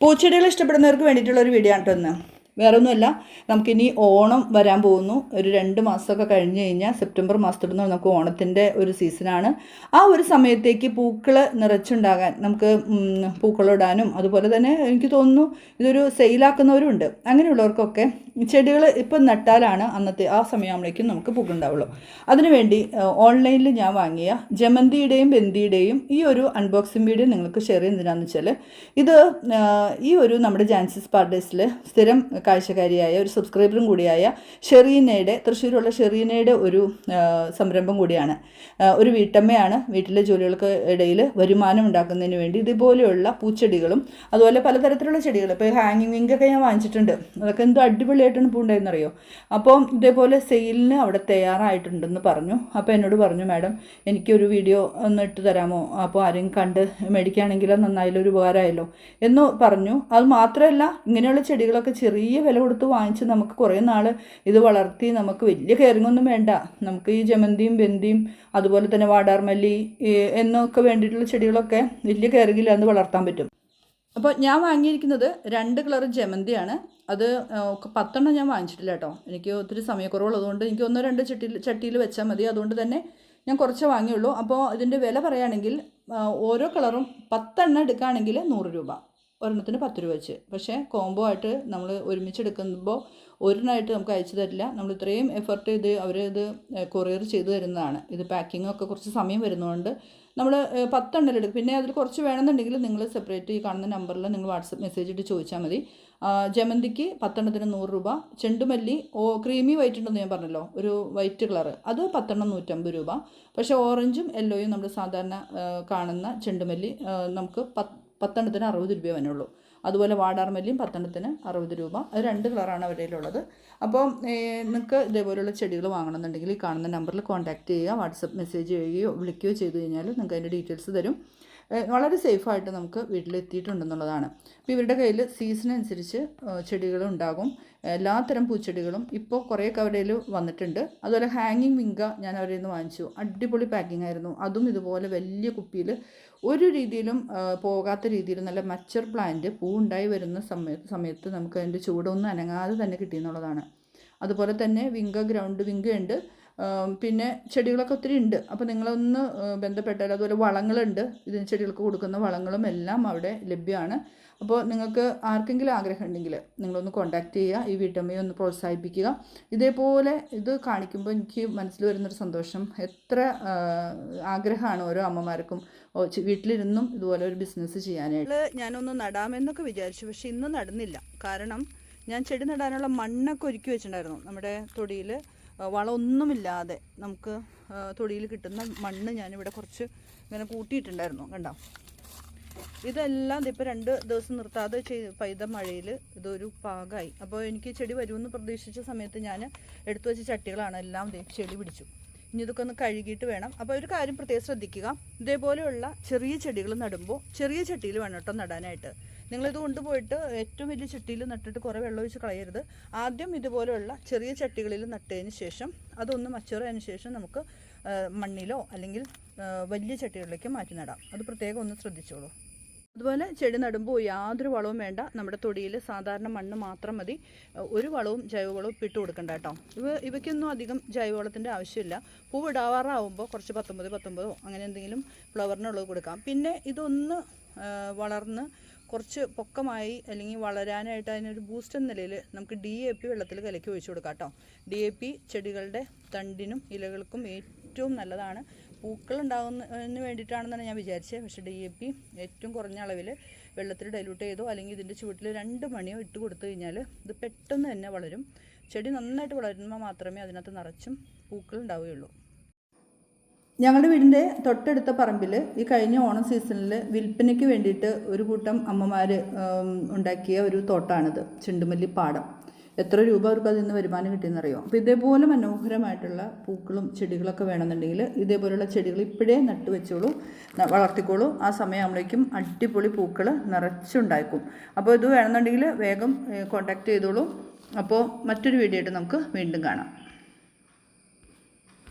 പൂച്ചെടികൾ ഇഷ്ടപ്പെടുന്നവർക്ക് വേണ്ടിയിട്ടുള്ള ഒരു വീഡിയോ ആണ് കേട്ടോ വേറെ ഒന്നുമല്ല നമുക്കിനി ഓണം വരാൻ പോകുന്നു. ഒരു രണ്ട് മാസമൊക്കെ കഴിഞ്ഞ് കഴിഞ്ഞാൽ സെപ്റ്റംബർ മാസത്തിൽ നിന്ന് നമുക്ക് ഓണത്തിന്റെ ഒരു സീസണാണ്. ആ ഒരു സമയത്തേക്ക് പൂക്കൾ നിറച്ചുണ്ടാകാൻ നമുക്ക് പൂക്കളിടാനും അതുപോലെ തന്നെ എനിക്ക് തോന്നുന്നു ഇതൊരു സെയിലാക്കുന്നവരുണ്ട്. അങ്ങനെയുള്ളവർക്കൊക്കെ ചെടികൾ ഇപ്പം നട്ടാലാണ് അന്നത്തെ ആ സമയമാകുമ്പോഴേക്കും നമുക്ക് പൂക്കുണ്ടാവുള്ളൂ അതിനുവേണ്ടി ഓൺലൈനിൽ ഞാൻ വാങ്ങിയ ജമന്തിയുടെയും ബന്ദിയുടെയും ഈ ഒരു അൺബോക്സിംഗ് വീഡിയോ നിങ്ങൾക്ക് ഷെയർ ചെയ്യുന്നതിനാന്ന് വെച്ചാൽ ഇത് ഈ ഒരു നമ്മുടെ ജാൻസിസ് പാർഡേസിൽ സ്ഥിരം കാഴ്ചക്കാരിയായ ഒരു സബ്സ്ക്രൈബറും കൂടിയായ ഷെറീനയുടെ തൃശ്ശൂരുള്ള ഷെറീനയുടെ ഒരു സംരംഭം കൂടിയാണ്. ഒരു വീട്ടമ്മയാണ് വീട്ടിലെ ജോലികൾക്ക് ഇടയിൽ വരുമാനം ഉണ്ടാക്കുന്നതിന് വേണ്ടി ഇതുപോലെയുള്ള പൂച്ചെടികളും അതുപോലെ പലതരത്തിലുള്ള ചെടികൾ ഇപ്പോൾ ഹാങ്ങിങ് വിങ്കൊക്കെ ഞാൻ വാങ്ങിച്ചിട്ടുണ്ട്. അതൊക്കെ എന്തോ അടിപൊളിയായിട്ടാണ് പൂണ്ടായെന്നറിയോ അപ്പോൾ ഇതേപോലെ സെയിലിന് അവിടെ തയ്യാറായിട്ടുണ്ടെന്ന് പറഞ്ഞു. അപ്പോൾ എന്നോട് പറഞ്ഞു മാഡം എനിക്കൊരു വീഡിയോ ഒന്ന് ഇട്ട് തരാമോ? അപ്പോൾ ആരെയും കണ്ട് മേടിക്കുകയാണെങ്കിൽ നന്നായാലും ഒരു ഉപകാരമായല്ലോ? എന്ന് പറഞ്ഞു. അത് മാത്രമല്ല ഇങ്ങനെയുള്ള ചെടികളൊക്കെ ചെറിയ വില കൊടുത്ത് വാങ്ങിച്ച് നമുക്ക് കുറേ നാൾ ഇത് വളർത്തി നമുക്ക് വലിയ കെയറിംഗ് ഒന്നും വേണ്ട. നമുക്ക് ഈ ജമന്തിയും ബന്തിയും അതുപോലെ തന്നെ വാടാർമല്ലി എന്നൊക്കെ വേണ്ടിയിട്ടുള്ള ചെടികളൊക്കെ വലിയ കെയറിങ്ങില്ലാതെ വളർത്താൻ പറ്റും. അപ്പോൾ ഞാൻ വാങ്ങിയിരിക്കുന്നത് രണ്ട് കളർ ജമന്തിയാണ്. അത് പത്തെണ്ണം ഞാൻ വാങ്ങിച്ചിട്ടില്ല കേട്ടോ. എനിക്ക് ഒത്തിരി സമയക്കുറവുള്ളതുകൊണ്ട് എനിക്ക് ഒന്നോ രണ്ടോ ചട്ടിയിൽ ചട്ടിയിൽ വെച്ചാൽ മതി. അതുകൊണ്ട് തന്നെ ഞാൻ കുറച്ച് വാങ്ങിയുള്ളൂ. അപ്പോൾ ഇതിന്റെ വില പറയുകയാണെങ്കിൽ ഓരോ കളറും പത്തെണ്ണം എടുക്കുകയാണെങ്കിൽ നൂറ് രൂപ. ഒരെണ്ണത്തിന് പത്ത് രൂപ വെച്ച്. പക്ഷേ കോംബോ ആയിട്ട് നമ്മൾ ഒരുമിച്ച് എടുക്കുമ്പോൾ ഒരെണ്ണമായിട്ട് നമുക്ക് അയച്ചു തരില്ല. നമ്മൾ ഇത്രയും എഫർട്ട് ചെയ്ത് അവർ ഇത് കൊറിയർ ചെയ്ത് തരുന്നതാണ്. ഇത് പാക്കിങ്ങൊക്കെ കുറച്ച് സമയം വരുന്നതുകൊണ്ട് നമ്മൾ പത്തെണ്ണം എടുക്കും. പിന്നെ അതിൽ കുറച്ച് വേണമെന്നുണ്ടെങ്കിൽ നിങ്ങൾ സെപ്പറേറ്റ് ഈ കാണുന്ന നമ്പറിൽ നിങ്ങൾ വാട്സപ്പ് മെസ്സേജ് ഇട്ട് ചോദിച്ചാൽ മതി. ജമന്തിക്ക് പത്തെണ്ണത്തിന് നൂറ് രൂപ ചെണ്ടുമല്ലി ഓ ക്രീമി വൈറ്റ് ഉണ്ടെന്ന് ഞാൻ പറഞ്ഞല്ലോ ഒരു വൈറ്റ് കളർ അത് പത്തെണ്ണം നൂറ്റമ്പത് രൂപ. പക്ഷേ ഓറഞ്ചും യെല്ലോയും നമ്മൾ സാധാരണ കാണുന്ന ചെണ്ടുമല്ലി നമുക്ക് പത്ത് പത്തെണ്ണത്തിന് അറുപത് രൂപ വന്നുള്ളൂ. അതുപോലെ വാടാർമല്ലിയും പത്തെണ്ണത്തിന് അറുപത് രൂപ. അത് രണ്ട് കളറാണ് അവരുള്ളത് അപ്പോൾ നിങ്ങൾക്ക് ഇതേപോലെയുള്ള ചെടികൾ വാങ്ങണമെന്നുണ്ടെങ്കിൽ ഈ കാണുന്ന നമ്പറിൽ കോൺടാക്റ്റ് ചെയ്യുക വാട്സപ്പ് മെസ്സേജ് ചെയ്യുകയോ വിളിക്കുകയോ ചെയ്ത് കഴിഞ്ഞാൽ നിങ്ങൾക്ക് അതിന്റെ ഡീറ്റെയിൽസ് തരും. വളരെ സേഫായിട്ട് നമുക്ക് വീട്ടിലെത്തിയിട്ടുണ്ടെന്നുള്ളതാണ്. അപ്പോൾ ഇവരുടെ കയ്യിൽ സീസണനുസരിച്ച് ചെടികൾ ഉണ്ടാകും. എല്ലാത്തരം പൂച്ചെടികളും ഇപ്പോൾ കുറേയൊക്കെ അവരുടെ വന്നിട്ടുണ്ട്. അതുപോലെ ഹാങ്ങിങ് വിങ്ക ഞാൻ അവരിൽ നിന്ന് വാങ്ങിച്ചു. അടിപൊളി പാക്കിംഗ് ആയിരുന്നു. അതും ഇതുപോലെ വലിയ കുപ്പിയിൽ ഒരു രീതിയിലും പോകാത്ത രീതിയിൽ നല്ല മച്ചർ പ്ലാന്റ് പൂ ഉണ്ടായി വരുന്ന സമയത്ത് സമയത്ത് നമുക്ക് അതിന്റെ ചൂടൊന്നും അനങ്ങാതെ തന്നെ കിട്ടിയെന്നുള്ളതാണ് അതുപോലെ തന്നെ വിങ്ക ഗ്രൗണ്ട് വിങ്ക ഉണ്ട്. പിന്നെ ചെടികളൊക്കെ ഒത്തിരി ഉണ്ട്. അപ്പോൾ നിങ്ങളൊന്ന് ബന്ധപ്പെട്ടാൽ അതുപോലെ വളങ്ങളുണ്ട്. ഇതിന് ചെടികൾക്ക് കൊടുക്കുന്ന വളങ്ങളും എല്ലാം അവിടെ ലഭ്യമാണ്. അപ്പോൾ നിങ്ങൾക്ക് ആർക്കെങ്കിലും ആഗ്രഹം ഉണ്ടെങ്കിൽ നിങ്ങളൊന്ന് കോൺടാക്റ്റ് ചെയ്യുക. ഈ വീട്ടമ്മയെ ഒന്ന് പ്രോത്സാഹിപ്പിക്കുക. ഇതേപോലെ ഇത് കാണിക്കുമ്പോൾ എനിക്ക് മനസ്സിൽ വരുന്നൊരു സന്തോഷം. എത്ര ആഗ്രഹമാണ് ഓരോ അമ്മമാർക്കും. വീട്ടിലിരുന്നും ഇതുപോലെ ഒരു ബിസിനസ് ചെയ്യാനായിട്ട്. ഞാനൊന്ന് നടാമെന്നൊക്കെ വിചാരിച്ചു. പക്ഷെ ഇന്ന് നടന്നില്ല. കാരണം ഞാൻ ചെടി നടാനുള്ള മണ്ണൊക്കെ ഒരുക്കി വെച്ചിട്ടുണ്ടായിരുന്നു. നമ്മുടെ തൊടിയിൽ വളമൊന്നുമില്ലാതെ നമുക്ക് തൊടിയിൽ കിട്ടുന്ന മണ്ണ് ഞാനിവിടെ കുറച്ച് ഇങ്ങനെ കൂട്ടിയിട്ടുണ്ടായിരുന്നു കണ്ടോ? ഇതെല്ലാം ഇപ്പോൾ രണ്ട് ദിവസം നിർത്താതെ ചെയ്ത് പെയ്ത മഴയിൽ ഇതൊരു പാകമായി അപ്പോൾ എനിക്ക് ചെടി വരുമെന്ന് പ്രതീക്ഷിച്ച സമയത്ത് ഞാൻ എടുത്തു വെച്ച ചട്ടികളാണ് എല്ലാം ചെടി പിടിച്ചു. ഇനി ഇതൊക്കെ ഒന്ന് കഴുകിയിട്ട് വേണം. അപ്പോൾ ഒരു കാര്യം പ്രത്യേകം ശ്രദ്ധിക്കുക. ഇതേപോലെയുള്ള ചെറിയ ചെടികൾ നടുമ്പോൾ ചെറിയ ചട്ടിയിൽ വേണം കേട്ടോ നടാനായിട്ട്. നിങ്ങളിത് കൊണ്ടുപോയിട്ട് ഏറ്റവും വലിയ ചട്ടിയിൽ നട്ടിട്ട് കുറേ വെള്ളം ഒഴിച്ച് കളയരുത്. ആദ്യം ഇതുപോലെയുള്ള ചെറിയ ചട്ടികളിൽ നട്ടതിന് ശേഷം അതൊന്ന് മച്ചുറതിന് ശേഷം നമുക്ക് മണ്ണിലോ അല്ലെങ്കിൽ വലിയ ചട്ടികളിലേക്ക് മാറ്റി നടാം. അത് പ്രത്യേകം ഒന്ന് ശ്രദ്ധിച്ചോളൂ. അതുപോലെ ചെടി നടുമ്പോൾ യാതൊരു വളവും വേണ്ട. നമ്മുടെ തൊടിയിൽ സാധാരണ മണ്ണ് മാത്രം മതി. ഒരു വളവും ജൈവവളവും ഇട്ട് കൊടുക്കണ്ട കേട്ടോ. ഇവ ഇവയ്ക്കൊന്നും അധികം ജൈവവളത്തിന്റെ ആവശ്യമില്ല. പൂവിടാവാറാവുമ്പോൾ കുറച്ച് പത്തൊമ്പത് പത്തൊമ്പതോ അങ്ങനെ എന്തെങ്കിലും ഫ്ലവറിനുള്ളത് കൊടുക്കാം. പിന്നെ ഇതൊന്ന് വളർന്ന് കുറച്ച് പൊക്കമായി അല്ലെങ്കിൽ വളരാനായിട്ട് അതിനൊരു ബൂസ്റ്റ് എന്ന നിലയിൽ നമുക്ക് ഡി എ പി വെള്ളത്തിൽ കലക്കി ഒഴിച്ചു കൊടുക്കാം കേട്ടോ. ഡി എ പി ചെടികളുടെ തണ്ടിനും ഇലകൾക്കും ഏറ്റവും നല്ലതാണ്. പൂക്കൾ ഉണ്ടാകുന്നതിന് വേണ്ടിയിട്ടാണെന്നാണ് ഞാൻ വിചാരിച്ചത് പക്ഷേ ഡി എ പി ഏറ്റവും കുറഞ്ഞ അളവിൽ വെള്ളത്തിൽ ഡൈലൂട്ട് ചെയ്തോ അല്ലെങ്കിൽ ഇതിന്റെ ചുവട്ടിൽ രണ്ട് മണിയോ ഇട്ട് കൊടുത്തു കഴിഞ്ഞാൽ ഇത് പെട്ടെന്ന് തന്നെ വളരും. ചെടി നന്നായിട്ട് വളരുമ്പോൾ മാത്രമേ അതിനകത്ത് നിറച്ചും പൂക്കൾ ഉണ്ടാവുകയുള്ളൂ. ഞങ്ങളുടെ വീടിന്റെ തൊട്ടടുത്ത പറമ്പിൽ ഈ കഴിഞ്ഞ ഓണം സീസണിൽ വിൽപ്പനയ്ക്ക് വേണ്ടിയിട്ട് ഒരു കൂട്ടം അമ്മമാർ ഉണ്ടാക്കിയ ഒരു തോട്ടാണിത് ചെണ്ടുമല്ലി പാടം. എത്ര രൂപ അവർക്ക് അതിൽ നിന്ന് വരുമാനം കിട്ടിയെന്നറിയോ? അപ്പോൾ ഇതേപോലെ മനോഹരമായിട്ടുള്ള പൂക്കളും ചെടികളൊക്കെ വേണമെന്നുണ്ടെങ്കിൽ ഇതേപോലെയുള്ള ചെടികൾ ഇപ്പോഴേ നട്ടു വെച്ചോളൂ വളർത്തിക്കോളൂ. ആ സമയമാകുമ്പോഴേക്കും അടിപൊളി പൂക്കൾ നിറച്ചുണ്ടാക്കും. അപ്പോൾ ഇത് വേണമെന്നുണ്ടെങ്കിൽ വേഗം കോൺടാക്റ്റ് ചെയ്തോളൂ. അപ്പോൾ മറ്റൊരു വീഡിയോ ആയിട്ട് നമുക്ക് വീണ്ടും കാണാം.